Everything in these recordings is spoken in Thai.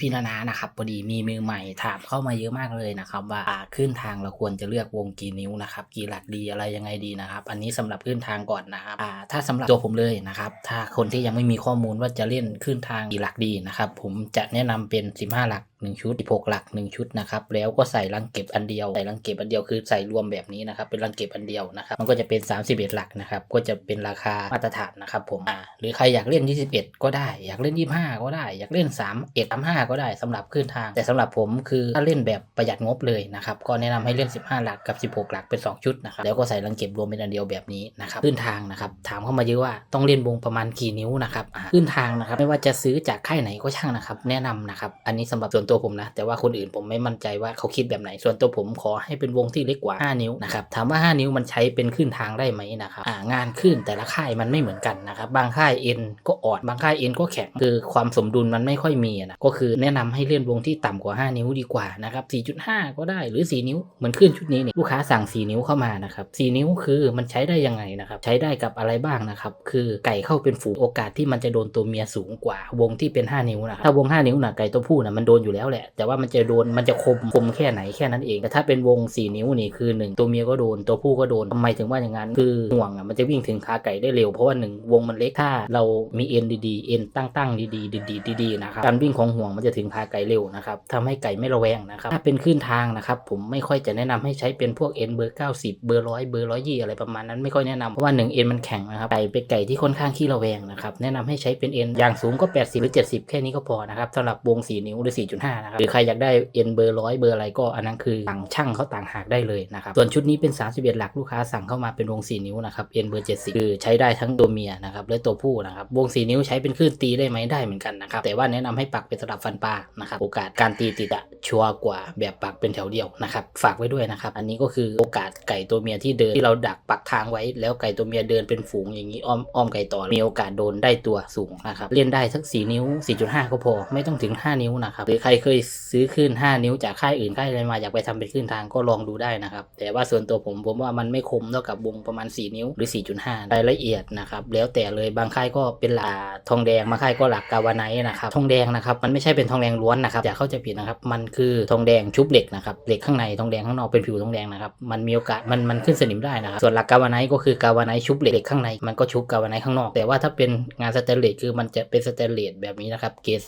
พี่นานานะครับพอดีมีมือใหม่ถามเข้ามาเยอะมากเลยนะครับ ว่าขึ้นทางเราควรจะเลือกวงกี่นิ้วนะครับกี่หลักดีอะไรยังไงดีนะครับ อันนี้สำหรับขึ้นทางก่อนนะครับถ้าสำหรับตัวผมเลยนะครับถ้าคนที่ยังไม่มีข้อมูลว่าจะเล่นขึ้นทางกี่หลักดีนะครับผมจะแนะนำเป็น 15 หลัก 1 ชุด 16 หลัก 1 ชุดนะครับแล้วก็ใส่รังเก็บอันเดียวใส่รังเก็บอันเดียวคือใส่รวมแบบนี้นะครับเป็นรังเก็บอันเดียวนะครับมันก็จะเป็น 31 หลักนะครับก็จะเป็นราคามาตรฐานนะครับผมอ่าหรือใครอยากเล่น 21 ก็ได้ อยากเล่น 25 ก็ได้ อยากเล่น3 1 3 5ก็ได้สำหรับขึ้นทาง แต่สำหรับผมคือถ้าเล่นแบบประหยัดงบเลยนะครับก็แนะนำให้เล่น 15 หลักกับ 16 หลักเป็น 2 ชุดนะครับแล้วก็ใส่รังเก็บรวมเป็นอันเดียวแบบนี้นะครับขึ้นทางนะครับถามเข้ามาเยอะว่าต้องเล่นวงประมาณกี่นิ้วนะครับขึ้นทางนะครับไม่ว่าจะซื้อจากค่ายไหนก็ช่างนะครับแนะนำนะครับอันนี้สำหรับส่วนตัวผมนะ แต่ว่าคนอื่นผมไม่มั่นใจว่าเขาคิดแบบไหน ส่วนตัวผมขอให้เป็นวงที่เล็กกว่า 5 นิ้วนะครับ ถามว่า 5 นิ้วมันใช้เป็นขึ้นทางได้ไหมนะครับงานขึ้นแต่ละค่ายมันไม่เหมือนกันนะครับ บางค่ายเอ็นก็อ่อน บางค่ายเอ็นก็แข็ง คือความสมดุลมันไม่ค่อยมีนะ ก็คือแนะนำให้เลื่อนวงที่ต่ำกว่า 5 นิ้วดีกว่านะครับ 4.5 ก็ได้หรือ 4 นิ้ว เหมือนขึ้นชุดนี้เนี่ยลูกค้าสั่ง 4 นิ้วเข้ามานะครับ 4 นิ้วคือมันใช้ได้ยังไงนะครับ ใช้ได้กับอะไรบ้างนะครับ คือไก่เข้าเป็นฝูงโอกาสที่มันจะโดนตัวเมียสูงกว่าวงที่เป็น 5 นิ้วนะครับ ถ้าวง 5 นิ้วนะไก่ตัวผู้นะมันโดนอยู่แล้วแหละ แต่ว่ามันจะโดนมันจะคมคมแค่ไหนแค่นั้นเอง แต่ถ้าเป็นวง 4 นิ้วนี่คือ 1 ตัวเมียก็โดนตัวผู้ก็โดนทำไมถึงว่าอย่างนั้น คือห่วงอะมันจะวิ่งถึงขาไก่ได้เร็วเพราะว่าหนึ่งวงมันเล็กถ้าเรามีเอ็นดีๆเอ็นตั้งตั้งๆดีๆดีๆดีๆนะครับการวิ่งของห่วงมันจะถึงขาไก่เร็วนะครับทำให้ไก่ไม่ระแวงนะครับถ้าเป็นขึ้นทางนะครับผมไม่ค่อยจะแนะนำให้ใช้เป็นพวกเอ็นเบอร์ 90 เบอร์ร้อยเบอร์ร้อยยี่อะไรประมาณนั้นไม่ค่อยแนะนำเพราะว่าหนึ่งเอ็นมันแข็งนะครับไก่เป็นไก่ที่ค่อนข้างขี้ระแวงนะครับแนะนำให้ใช้เป็นเอ็นอย่างสูงก็ 80 หรือ 70 แค่นี้ก็พอนะครับสำหรับวง 4 นิ้วหรือ 4.5นะครับหรือใครอยากได้เอ็นเบอร์ร้อยเบอร์อะไรก็อันนั้นคือต่างช่างเขาต่างหากได้เลยนะครับส่วนชุดนี้เป็น 31 หลักลูกค้าสั่งเข้ามาเป็นวง 4 นิ้วนะครับเอ็นเบอร์70คือใช้ได้ทั้งตัวเมียนะครับและตัวผู้นะครับวง 4 นิ้วใช้เป็นคลื่นตีได้ไหมได้เหมือนกันนะครับแต่ว่าแนะนำให้ปักเป็นสลับฟันปลานะครับโอกาสการตีติดอะชัวร์กว่าแบบปักเป็นแถวเดียวนะครับฝากไว้ด้วยนะครับอันนี้ก็คือโอกาสไก่ตัวเมียที่เดินที่เราดักปักทางไว้ แล้วไก่ตัวเมียเดินเป็นฝูงอย่างนี้อ้อมอ้อมไก่ต่อมีโอกาสโดนได้ตัวสูงนะครับเล่นได้สัก4นิ้ว 4.5 ก็พอ ไม่ต้องถึง 5 นิ้วนะครับหรือใครเคยซื้อขึ้น 5 นิ้วจากค่ายอื่นค่ายอะไรมาอยากไปทำเป็นขึ้นทางก็ลองดูได้นะครับ แต่ว่าส่วนตัวผมผมว่ามันไม่คมเท่ากับวงประมาณ 4 นิ้วหรือ 4.5รายละเอียดนะครับแล้วแต่เลยบางค่ายก็เป็นหลักทองแดงบางค่ายก็หลักกาวาไนนะครับทองแดงนะครับมันไม่ใช่เป็นทองแดงล้วนนะครับอย่าเข้าใจผิดนะครับมันคือทองแดงชุบเหล็กนะครับเหล็กข้างในทองแดงข้างนอกเป็นผิวทองแดงนะครับมันมีโอกาสมันมันขึ้นสนิมได้นะครับส่วนหลักกาวาไนก็คือกาวาไนชุบเหล็กข้างในมันก็ชุบกาวาไนข้างนอก แต่ว่าถ้าเป็นงานสแตนเลสคือมันจะเป็นสแตนเลสแบบนี้นะครับเกรด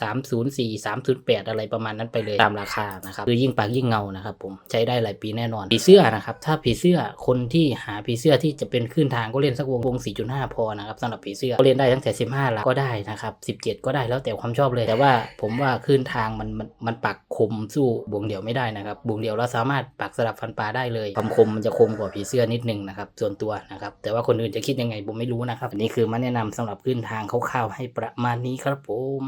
304 308 อะไรประมาณนั้นไปเลยตามราคานะครับคือยิ่งปากยิ่งเงานะครับผมใช้ได้หลายปีแน่นอนผีเสื้อนะครับถ้าผีเสื้อคนที่หาผีเสื้อที่จะเป็นขึ้นทางก็เล่นสักวงวง 4.5 พอนะครับสำหรับผีเสื้อก็เล่นได้ตั้งแต่ 15หลักก็ได้นะครับ17 ก็ได้แล้วแต่ความชอบเลย แต่ว่าผมว่าขึ้นทางมันมันมันปักคมสู้บวงเดียวไม่ได้นะครับบวงเดียวเราสามารถปักสลับฟันปลาได้เลยความคมมันจะคมกว่าผีเสื้อนิดนึงนะครับส่วนตัวนะครับแต่ว่าคนอื่นจะคิดยังไงผมไม่รู้นะครับอันนี้คือมาแนะนำสำหรับขึ้นทางคร่าวๆให้ประมาณนี้ครับผม